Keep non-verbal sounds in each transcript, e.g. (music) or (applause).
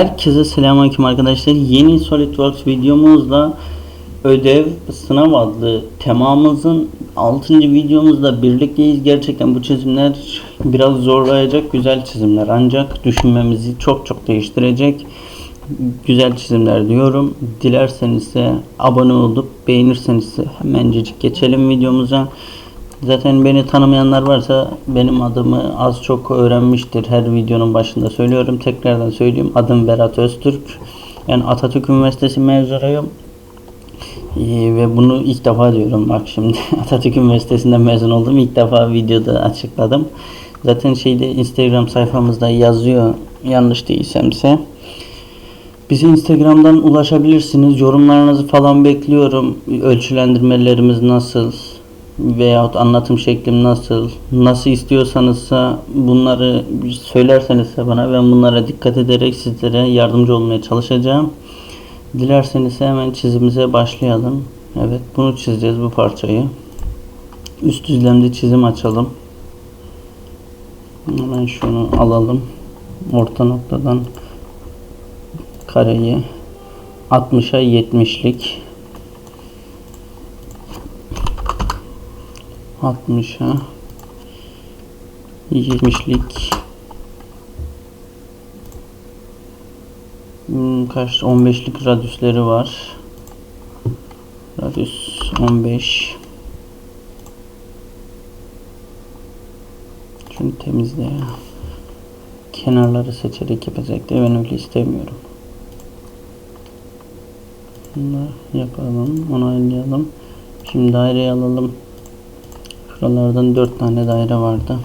Herkese selamünaleyküm arkadaşlar. Yeni SolidWorks videomuzla ödev sınav adlı temamızın 6. videomuzda birlikteyiz. Gerçekten bu çizimler biraz zorlayacak güzel çizimler ancak düşünmemizi çok çok değiştirecek güzel çizimler diyorum. Dilerseniz de abone olup beğenirseniz hemencecik geçelim videomuza. Zaten beni tanımayanlar varsa benim adımı az çok öğrenmiştir. Her videonun başında söylüyorum. Tekrardan söyleyeyim. Adım Berat Öztürk. Yani Atatürk Üniversitesi mezunuyum. Ee, ve bunu ilk defa diyorum bak şimdi (laughs) Atatürk Üniversitesi'nden mezun oldum ilk defa videoda açıkladım zaten şeyde Instagram sayfamızda yazıyor yanlış değilsemse bize Instagram'dan ulaşabilirsiniz yorumlarınızı falan bekliyorum ölçülendirmelerimiz nasıl veyahut anlatım şeklim nasıl nasıl istiyorsanız bunları söylerseniz bana ben bunlara dikkat ederek sizlere yardımcı olmaya çalışacağım Dilerseniz hemen çizimize başlayalım. Evet bunu çizeceğiz bu parçayı. Üst düzlemde çizim açalım. Hemen şunu alalım. Orta noktadan kareyi 60'a 70'lik 60'a 70'lik Hmm, kaç 15'lik radyüsleri var. Radyüs 15. Şunu temizle. Kenarları seçerek yapacak da ben öyle istemiyorum. Bunu yapalım. Onaylayalım. Şimdi daireyi alalım. Şuralardan 4 tane daire vardı.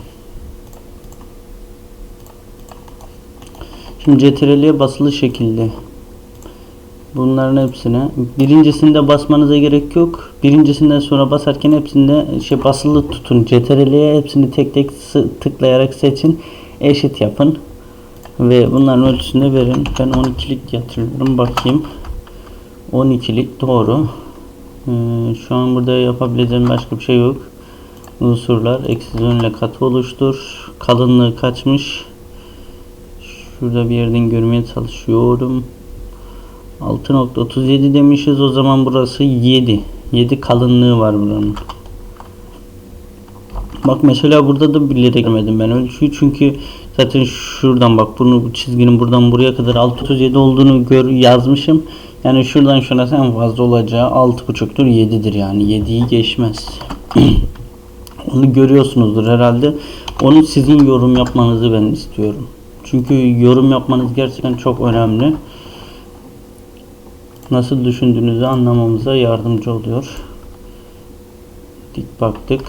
Şimdi CTRL'ye basılı şekilde bunların hepsine birincisinde basmanıza gerek yok. Birincisinden sonra basarken hepsinde şey basılı tutun. CTRL'ye hepsini tek tek tıklayarak seçin. Eşit yapın. Ve bunların ölçüsünü verin. Ben 12'lik yatırıyorum. Bakayım. 12'lik doğru. Ee, şu an burada yapabileceğim başka bir şey yok. Unsurlar eksiz önle katı oluştur. Kalınlığı kaçmış. Şurada bir yerden görmeye çalışıyorum. 6.37 demişiz. O zaman burası 7. 7 kalınlığı var buranın. Bak mesela burada da bilerek görmedim ben ölçüyü çünkü zaten şuradan bak bunu bu çizginin buradan buraya kadar 637 olduğunu gör yazmışım. Yani şuradan şurası en fazla olacağı 6.5'tur 7'dir yani 7'yi geçmez. (clears throat) Onu görüyorsunuzdur herhalde. Onu sizin yorum yapmanızı ben istiyorum. Çünkü yorum yapmanız gerçekten çok önemli. Nasıl düşündüğünüzü anlamamıza yardımcı oluyor. Dik baktık.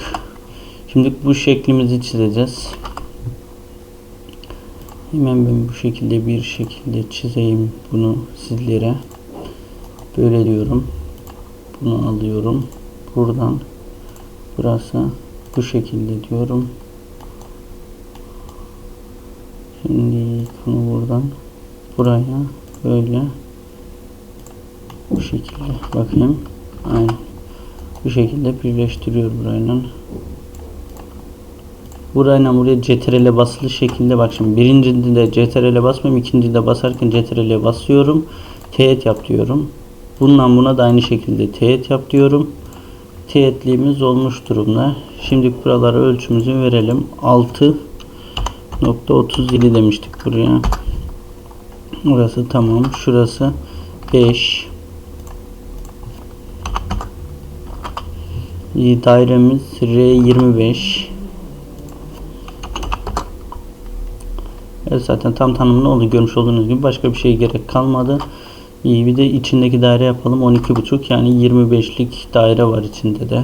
Şimdi bu şeklimizi çizeceğiz. Hemen ben bu şekilde bir şekilde çizeyim bunu sizlere. Böyle diyorum. Bunu alıyorum. Buradan burası bu şekilde diyorum. Şimdi bunu buradan buraya böyle bu şekilde bakayım. Aynen. Bu şekilde birleştiriyor burayla. Burayla buraya CTRL'e basılı şekilde bak şimdi birincinde CTRL'e basmıyorum ikincide basarken CTRL'e basıyorum. Teğet yap diyorum. Bundan buna da aynı şekilde teğet yap diyorum. Teğetliğimiz olmuş durumda. Şimdi buralara ölçümüzü verelim. 6 nokta 37 demiştik buraya. Burası tamam. Şurası 5 dairemiz R25 Evet zaten tam tanımlı oldu. Görmüş olduğunuz gibi başka bir şey gerek kalmadı. İyi bir de içindeki daire yapalım. 12.5 yani 25'lik daire var içinde de.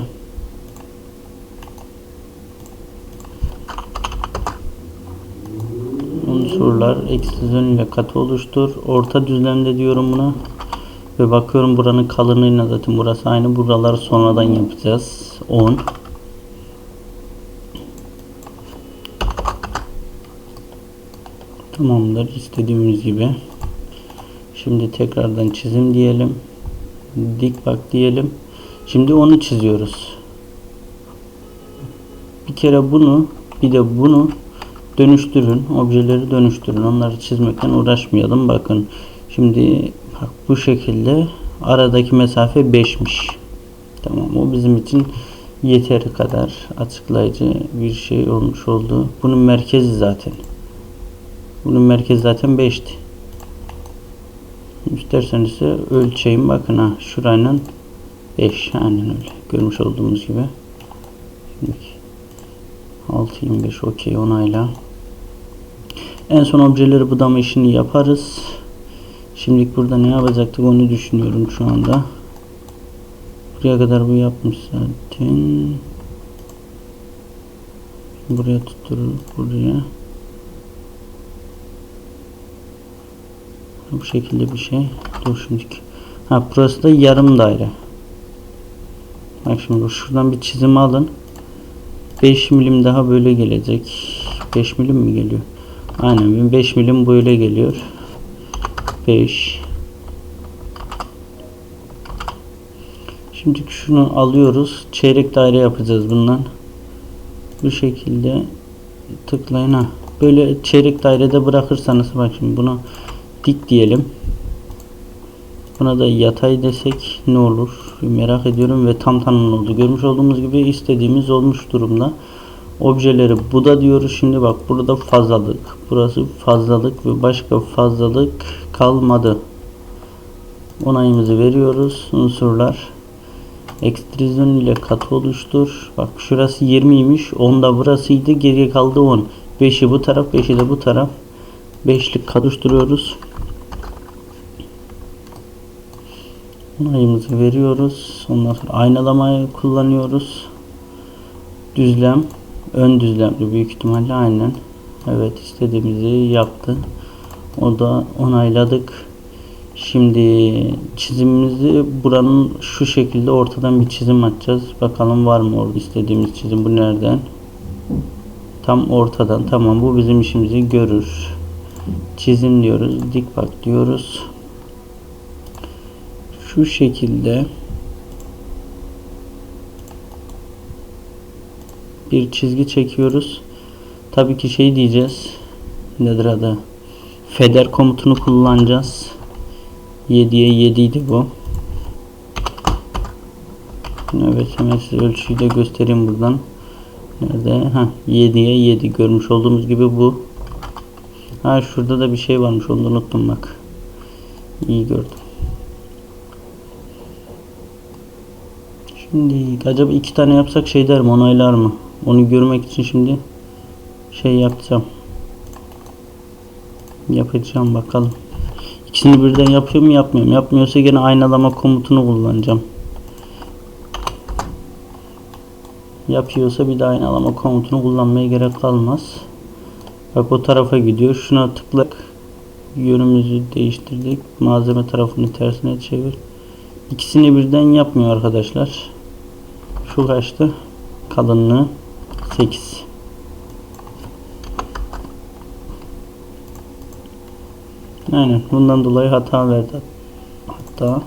unsurlar eksiz ile katı oluştur. Orta düzlemde diyorum buna. Ve bakıyorum buranın kalınlığına zaten burası aynı. Buraları sonradan yapacağız. 10 Tamamdır. istediğimiz gibi. Şimdi tekrardan çizim diyelim. Dik bak diyelim. Şimdi onu çiziyoruz. Bir kere bunu bir de bunu dönüştürün. Objeleri dönüştürün. Onları çizmekten uğraşmayalım. Bakın şimdi bak bu şekilde aradaki mesafe 5'miş. Tamam o bizim için yeteri kadar açıklayıcı bir şey olmuş oldu. Bunun merkezi zaten. Bunun merkezi zaten 5'ti. İsterseniz ise ölçeyim bakın ha şurayla 5 aynen öyle. Görmüş olduğumuz gibi. Şimdi 6.25 okey onayla. En son objeleri budama işini yaparız. Şimdilik burada ne yapacaktık onu düşünüyorum şu anda. Buraya kadar bu yapmış zaten. Buraya tutturur buraya. Bu şekilde bir şey. Dur şimdiki. Ha burası da yarım daire. Bak şimdi şuradan bir çizim alın. 5 milim daha böyle gelecek. 5 milim mi geliyor? Aynen 5 milim böyle geliyor. 5 Şimdi şunu alıyoruz. Çeyrek daire yapacağız bundan. Bu şekilde tıklayın ha. Böyle çeyrek dairede bırakırsanız bak şimdi buna dik diyelim. Buna da yatay desek ne olur? Merak ediyorum ve tam tanımlı. Görmüş olduğumuz gibi istediğimiz olmuş durumda. Objeleri bu da diyoruz. Şimdi bak burada fazlalık. Burası fazlalık ve başka fazlalık kalmadı. Onayımızı veriyoruz. Unsurlar. Ekstrüzyon ile katı oluştur. Bak şurası 20'ymiş. 10 da burasıydı. Geriye kaldı 10. 5'i bu taraf, 5'i de bu taraf. 5'lik kat Onayımızı veriyoruz. Ondan sonra aynalamayı kullanıyoruz. Düzlem. Ön düzlemli büyük ihtimalle aynen. Evet istediğimizi yaptı. O da onayladık. Şimdi çizimimizi buranın şu şekilde ortadan bir çizim atacağız. Bakalım var mı orada istediğimiz çizim. Bu nereden? Tam ortadan. Tamam bu bizim işimizi görür. Çizim diyoruz. Dik bak diyoruz. Şu şekilde bir çizgi çekiyoruz. Tabii ki şey diyeceğiz. Nedir adı? Feder komutunu kullanacağız. 7'ye 7 idi bu. Evet hemen size ölçüyü de göstereyim buradan. Nerede? Ha 7'ye 7 görmüş olduğumuz gibi bu. Ha şurada da bir şey varmış onu unuttum bak. İyi gördüm. Şimdi acaba iki tane yapsak şey der mi onaylar mı? Onu görmek için şimdi şey yapacağım. Yapacağım bakalım. İkisini birden yapıyor mu yapmıyor mu? Yapmıyorsa gene aynalama komutunu kullanacağım. Yapıyorsa bir de aynalama komutunu kullanmaya gerek kalmaz. Bak o tarafa gidiyor. Şuna tıklak. Yönümüzü değiştirdik. Malzeme tarafını tersine çevir. İkisini birden yapmıyor arkadaşlar. Şu kaçtı? Kalınlığı 8. Aynen bundan dolayı hata verdi. Hatta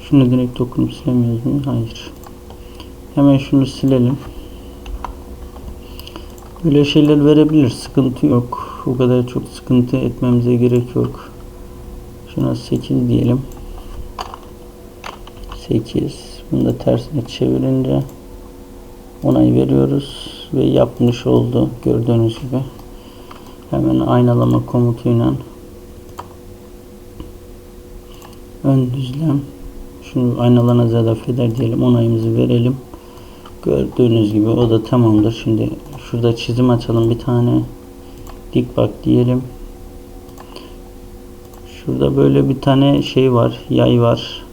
şunu direkt dokunup silemiyoruz mu? Hayır. Hemen şunu silelim. Böyle şeyler verebilir. Sıkıntı yok. O kadar çok sıkıntı etmemize gerek yok. Şuna 8 diyelim. 8. Bunu da tersine çevirince onay veriyoruz ve yapmış oldu gördüğünüz gibi. Hemen aynalama komutuyla ön düzlem. Şunu aynalarına zarf eder diyelim onayımızı verelim. Gördüğünüz gibi o da tamamdır. Şimdi şurada çizim açalım bir tane. Dik bak diyelim. Şurada böyle bir tane şey var yay var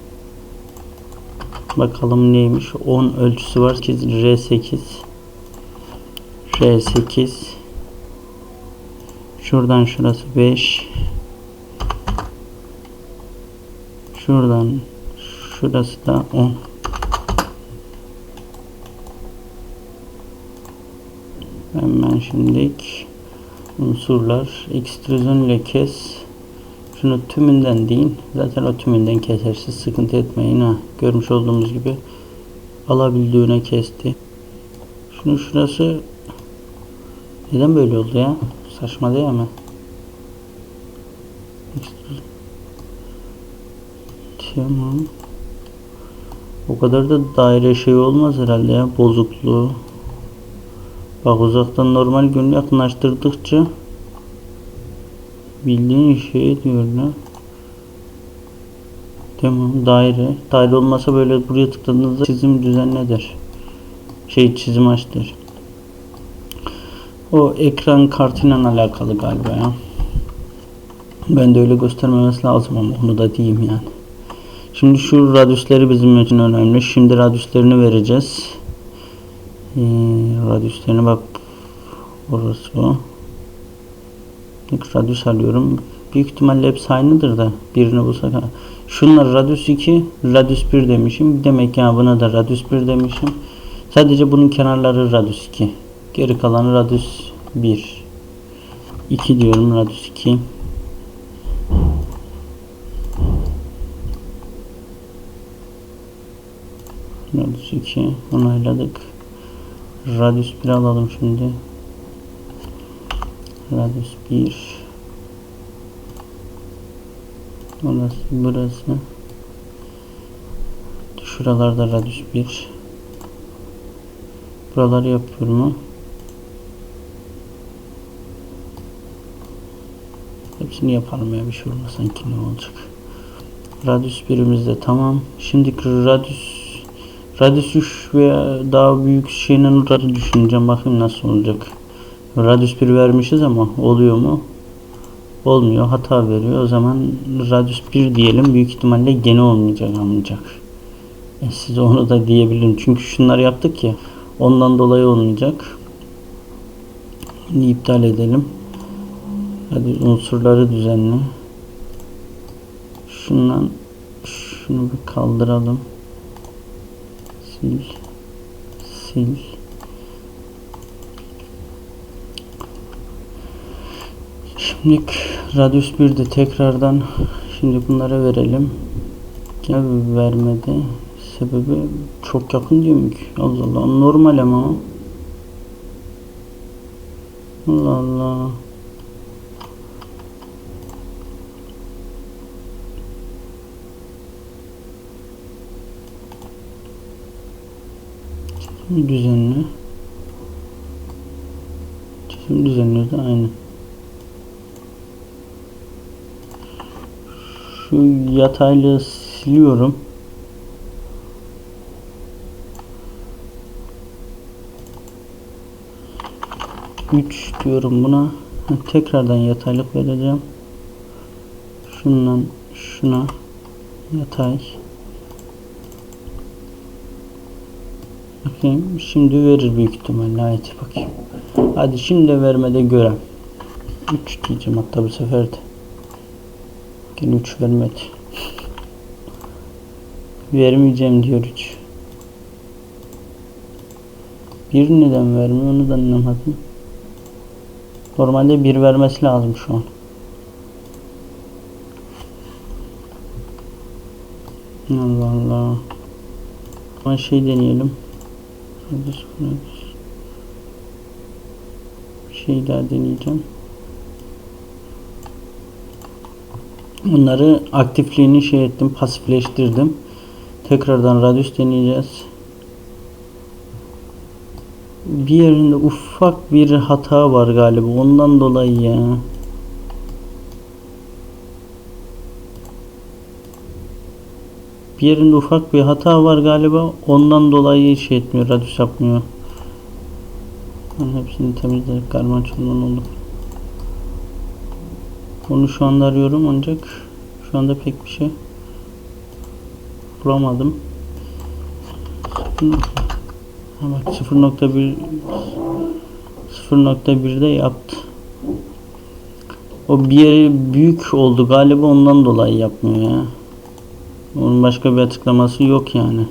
bakalım neymiş? 10 ölçüsü var. R8 R8 şuradan şurası 5 Şuradan şurası da 10. Hemen şimdilik unsurlar. Ekstrüzyon ile kes. Şunu tümünden değil. Zaten o tümünden kesersiz sıkıntı etmeyin ha. Görmüş olduğumuz gibi alabildiğine kesti. Şunu şurası Neden böyle oldu ya? Saçma değil mi? Tamam. O kadar da daire şey olmaz herhalde ya bozukluğu. Bak uzaktan normal gün yakınlaştırdıkça bildiğin şey diyor ne? Tamam daire. Daire olmasa böyle buraya tıkladığınızda çizim düzenledir. Şey çizim açtır. O ekran kartıyla alakalı galiba ya. Ben de öyle göstermemesi lazım ama onu da diyeyim yani. Şimdi şu radyüsleri bizim için önemli. Şimdi radyüslerini vereceğiz. Ee, radyüslerine bak. Orası bu. Radyüs alıyorum. Büyük ihtimalle hepsi aynıdır da birini bulsak. Şunlar radyüs 2, radyüs 1 demişim. Demek ya buna da radyüs 1 demişim. Sadece bunun kenarları radyüs 2. Geri kalanı radyüs 1. 2 diyorum radyüs 2. Radyüs 2 onayladık. Radyüs 1 alalım şimdi. Radyüs 1 Orası burası. Şuralarda radyüs 1 Buraları yapıyor mu? Hepsini yapalım ya bir şey sanki ne olacak. Radyüs birimizde tamam. Şimdi radyüs Radyüs 3 veya daha büyük şeyden radyüs düşüneceğim. Bakayım nasıl olacak. Radyüs 1 vermişiz ama oluyor mu? Olmuyor. Hata veriyor. O zaman radyüs 1 diyelim. Büyük ihtimalle gene olmayacak almayacak. E size onu da diyebilirim. Çünkü şunları yaptık ya. Ondan dolayı olmayacak. İptal edelim. Hadi unsurları düzenle. Şundan şunu bir kaldıralım. Sil. Sil. Şimdi radyüs 1'de tekrardan şimdi bunlara verelim. Gel vermedi. Sebebi çok yakın diyorum ki. Allah Allah. Normal ama. Allah Allah. Düzenli. Çizim düzenli de aynı. Şu yataylığı siliyorum. Üç diyorum buna. Tekrardan yataylık vereceğim. Şundan şuna yatay. Bakayım şimdi verir büyük ihtimalle. Haydi bakayım. Hadi şimdi vermede görem. 3 diyeceğim hatta bu sefer de. Gene 3 vermedi. Vermeyeceğim diyor 3. Bir neden vermiyor onu da anlamadım. Normalde bir vermesi lazım şu an. Allah Allah. Ama şey deneyelim. Bir şey daha deneyeceğim. Bunları aktifliğini şey ettim, pasifleştirdim. Tekrardan radyüs deneyeceğiz. Bir yerinde ufak bir hata var galiba. Ondan dolayı ya. Bir yerinde ufak bir hata var galiba. Ondan dolayı şey etmiyor, radyüs yapmıyor. Ben hepsini temizledik. Karman çorman oldu. Onu şu anda arıyorum ancak şu anda pek bir şey bulamadım. Ha bak 0.1 0.1'de yaptı. O bir yeri büyük oldu galiba ondan dolayı yapmıyor ya. Onun başka bir açıklaması yok yani.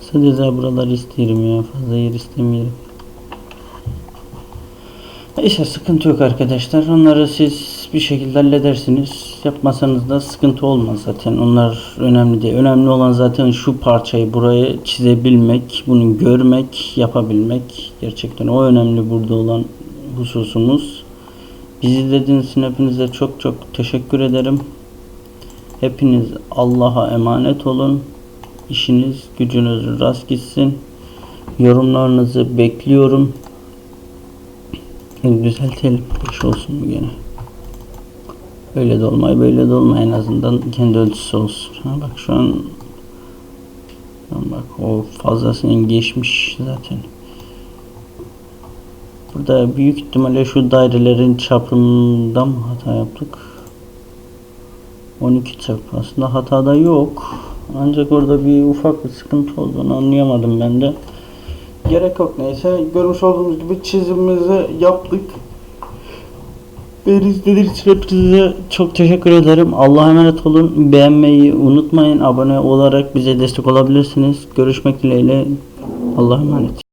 Sadece buraları isterim ya. Fazla yer istemiyorum. Neyse sıkıntı yok arkadaşlar. Onları siz bir şekilde halledersiniz. Yapmasanız da sıkıntı olmaz zaten. Onlar önemli değil. Önemli olan zaten şu parçayı buraya çizebilmek, bunu görmek, yapabilmek. Gerçekten o önemli burada olan hususumuz. Bizi izlediğiniz için hepinize çok çok teşekkür ederim. Hepiniz Allah'a emanet olun. İşiniz, gücünüz rast gitsin. Yorumlarınızı bekliyorum. Düzeltelim. Beş olsun bu gene. Böyle de böyle de olmay. En azından kendi ölçüsü olsun. Ha bak şu an bak o fazlasının geçmiş zaten. Burada büyük ihtimalle şu dairelerin çapında mı hata yaptık? 12 çap aslında hatada yok. Ancak orada bir ufak bir sıkıntı olduğunu anlayamadım ben de. Gerek yok neyse. Görmüş olduğunuz gibi çizimimizi yaptık. İzlediğiniz için hepinize çok teşekkür ederim. Allah'a emanet olun. Beğenmeyi unutmayın. Abone olarak bize destek olabilirsiniz. Görüşmek dileğiyle. Allah'a emanet.